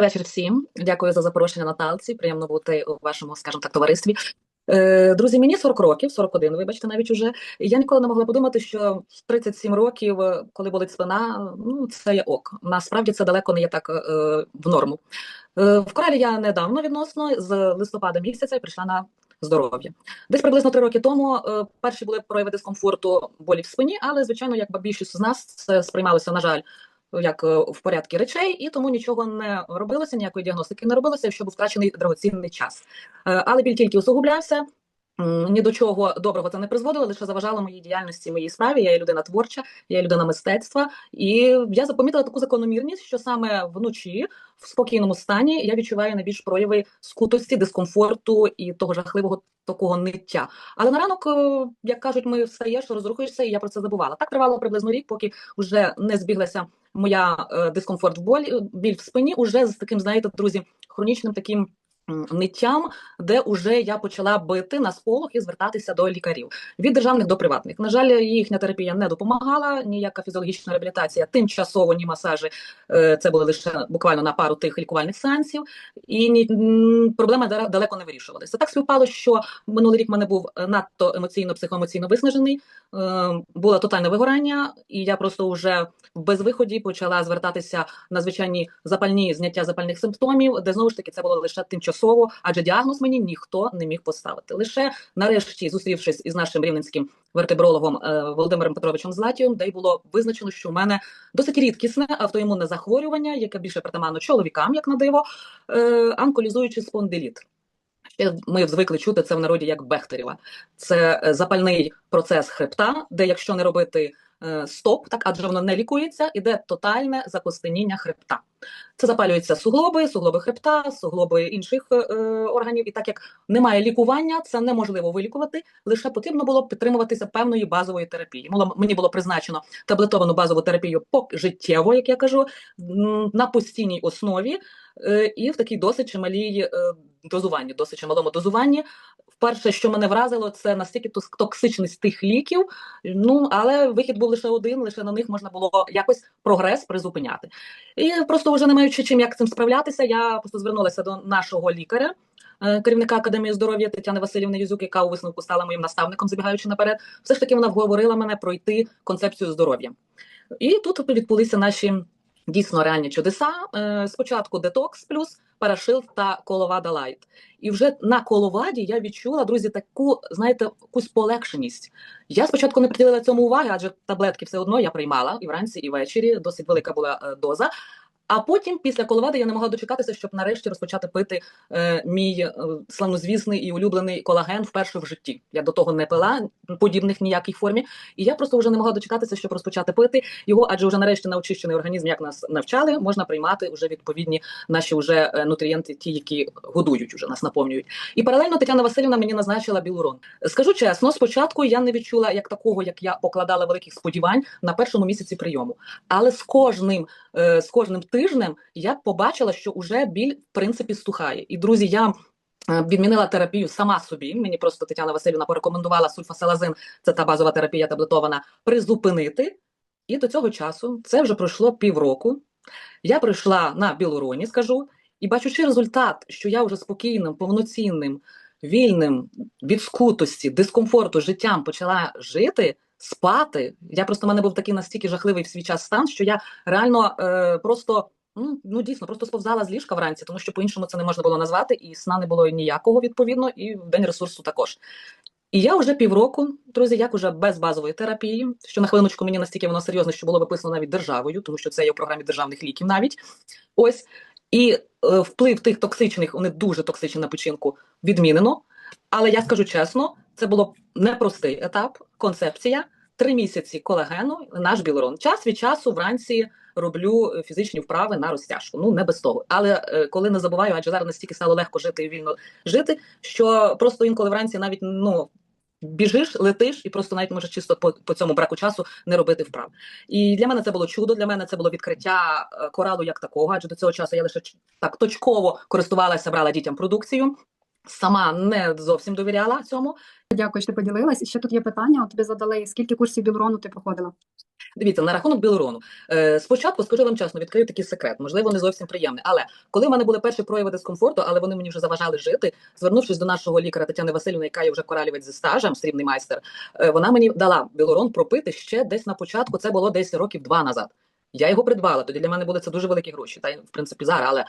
вечір всім. Дякую за запрошення Наталці. Приємно бути у вашому, скажімо так, товаристві. Е, Друзі, мені 40 років, 41, вибачте, навіть уже. Я ніколи не могла подумати, що в 37 років, е, коли болить спина, ну це є ок. Насправді це далеко не є так е, в норму. Е, в Коралі я недавно відносно з листопада місяця прийшла на здоров'я. Десь приблизно три роки тому е, перші були прояви дискомфорту, болі в спині, але звичайно, як більшість з нас це сприймалося, на жаль, як е, в порядку речей, і тому нічого не робилося, ніякої діагностики не робилося, що був втрачений драгоцінний час. Е, Але біль тільки усугублявся. Ні до чого доброго це не призводило, лише заважало моїй діяльності, моїй справі. Я є людина творча, я є людина мистецтва, і я запомітила таку закономірність, що саме вночі, в спокійному стані, я відчуваю найбільш прояви скутості, дискомфорту і того жахливого такого ниття. Але на ранок, е, як кажуть, ми встаєш, розрухуєшся, і я про це забувала. Так тривало приблизно рік, поки вже не збіглася моя е, дискомфорт в болі, біль в спині, уже з таким, знаєте, друзі, хронічним таким. Ниттям, де уже я почала бити на сполох і звертатися до лікарів від державних до приватних. На жаль, їхня терапія не допомагала, ніяка фізіологічна реабілітація, тимчасово ні масажі. е, Це були лише буквально на пару тих лікувальних сеансів, і ні проблеми далеко не вирішувалися. Так співпало, що минулий рік в мене був е, надто емоційно, психоемоційно виснажений. е, Було тотальне вигорання, і я просто вже в безвиході почала звертатися на звичайні запальні зняття запальних симптомів, де знову ж таки це було лише тимчасово, адже діагноз мені ніхто не міг поставити. Лише нарешті, зустрівшись із нашим рівненським вертебрологом е, Володимиром Петровичем Златієм, де й було визначено, що в мене досить рідкісне автоімунне захворювання, яке більше притаманно чоловікам, як на диво, е, анколізуючий спондиліт. Ми звикли чути це в народі як Бехтерєва. Це е, запальний процес хребта, де якщо не робити стоп, так адже воно не лікується, іде тотальне закостеніння хребта. Це запалюються суглоби, суглоби хребта, суглоби інших е, органів. І так як немає лікування, це неможливо вилікувати. Лише потрібно було підтримуватися певної базової терапії. Мені було призначено таблетовану базову терапію пожиттєво, як я кажу, на постійній основі е, і в такій досить чималій е, дозуванні, досить чималому дозуванні. Вперше, що мене вразило, це настільки токсичність тих ліків. Ну але вихід був лише один, лише на них можна було якось прогрес призупиняти. І просто вже не маючи чим як цим справлятися, я просто звернулася до нашого лікаря. е, Керівника академії здоров'я Тетяни Васильівни Юзюк, яка у висновку стала моїм наставником, забігаючи наперед, все ж таки вона вговорила мене пройти концепцію здоров'я. І тут відбулися наші дійсно реальні чудеса. Е, Спочатку детокс плюс парашилд та коловада лайт. І вже на коловаді я відчула, друзі, таку, знаєте, якусь полегшеність. Я спочатку не приділила цьому уваги, адже таблетки все одно я приймала і вранці, і ввечері. Досить велика була е, доза. А потім, після коловади, я не могла дочекатися, щоб нарешті розпочати пити е, мій е, славнозвісний і улюблений колаген вперше в житті. Я до того не пила подібних ніякій формі. І я просто вже не могла дочекатися, щоб розпочати пити його, адже вже нарешті на очищений організм, як нас навчали, можна приймати вже відповідні наші вже е, нутрієнти, ті, які годують, уже нас наповнюють. І паралельно Тетяна Васильівна мені назначила білурон. Скажу чесно, спочатку я не відчула як такого, як я покладала великих сподівань на першому місяці прийому. Але з кожним, е, з кожним тижнем я побачила, що вже біль в принципі стухає. І друзі, я. е, Відмінила терапію сама собі. Мені просто Тетяна Васильівна порекомендувала сульфаселазин, це та базова терапія таблетована, призупинити. І до цього часу це вже пройшло півроку. Я прийшла на білуроні, скажу, і бачучи результат, що я вже спокійним, повноцінним, вільним від скутості, дискомфорту життям почала жити, спати. Я просто в мене був такий настільки жахливий в свій час стан, що я реально е, просто. Ну, дійсно, просто сповзала з ліжка вранці, тому що по-іншому це не можна було назвати, і сна не було ніякого відповідно, і в день ресурсу також. І я вже півроку, друзі, як уже без базової терапії, що на хвилиночку мені настільки воно серйозно, що було виписано навіть державою, тому що це є в програмі державних ліків навіть. Ось. І е, вплив тих токсичних, вони дуже токсичні на печінку, відмінено. Але я скажу чесно, це було непростий етап, концепція. Три місяці колагену, наш білорон. Час від часу вранці роблю фізичні вправи на розтяжку. Ну не без того. Але е, коли не забуваю, адже зараз настільки стало легко жити і вільно жити, що просто інколи вранці навіть ну. Біжиш, летиш, і просто навіть може чисто по, по цьому браку часу не робити вправ. І для мене це було чудо. Для мене це було відкриття е, коралу як такого. Адже до цього часу я лише так точково користувалася, брала дітям продукцію. Сама не зовсім довіряла цьому. Дякую, що ти поділилась. І ще тут є питання. От тобі задали, скільки курсів білрону ти проходила? Дивіться, на рахунок білоруну. Е, спочатку, скажу вам чесно, відкрию такий секрет, можливо, не зовсім приємний. Але коли в мене були перші прояви дискомфорту, але вони мені вже заважали жити, звернувшись до нашого лікаря Тетяни Васильівни, яка є вже коралівець зі стажем, срібний майстер, е, вона мені дала білорон пропити ще десь на початку. Це було десь років два назад. Я його придбала. Тоді для мене були це дуже великі гроші. Та й в принципі зараз, але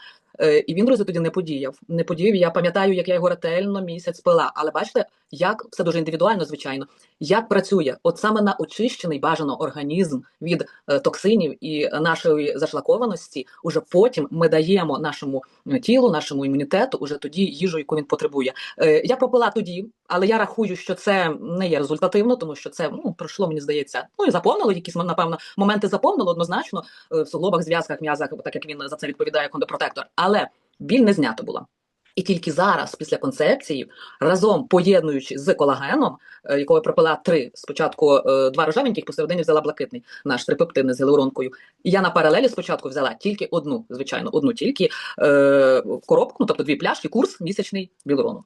і він друзі тоді не подіяв. Не подіяв. Я пам'ятаю, як я його ретельно місяць пила. Але бачите, як все дуже індивідуально, звичайно, як працює, от саме на очищений бажано організм від е, токсинів і нашої зашлакованості. Уже потім ми даємо нашому е, тілу, нашому імунітету, уже тоді їжу, яку він потребує. Е, я пропила тоді, але я рахую, що це не є результативно, тому що це ну пройшло, мені здається. Ну і заповнило якісь напевно моменти заповнило однозначно е, в суглобах, зв'язках, м'язах, так як він за це відповідає кондопротектор. Але біль не знято була. І тільки зараз, після концепції, разом поєднуючи з колагеном, е, якого я пропила три, спочатку е, два рожевеньких, посередині взяла блакитний наш трипептидний з гіалуронкою. І я на паралелі спочатку взяла тільки одну, звичайно, одну тільки е, коробку, ну тобто дві пляшки, курс місячний білорону.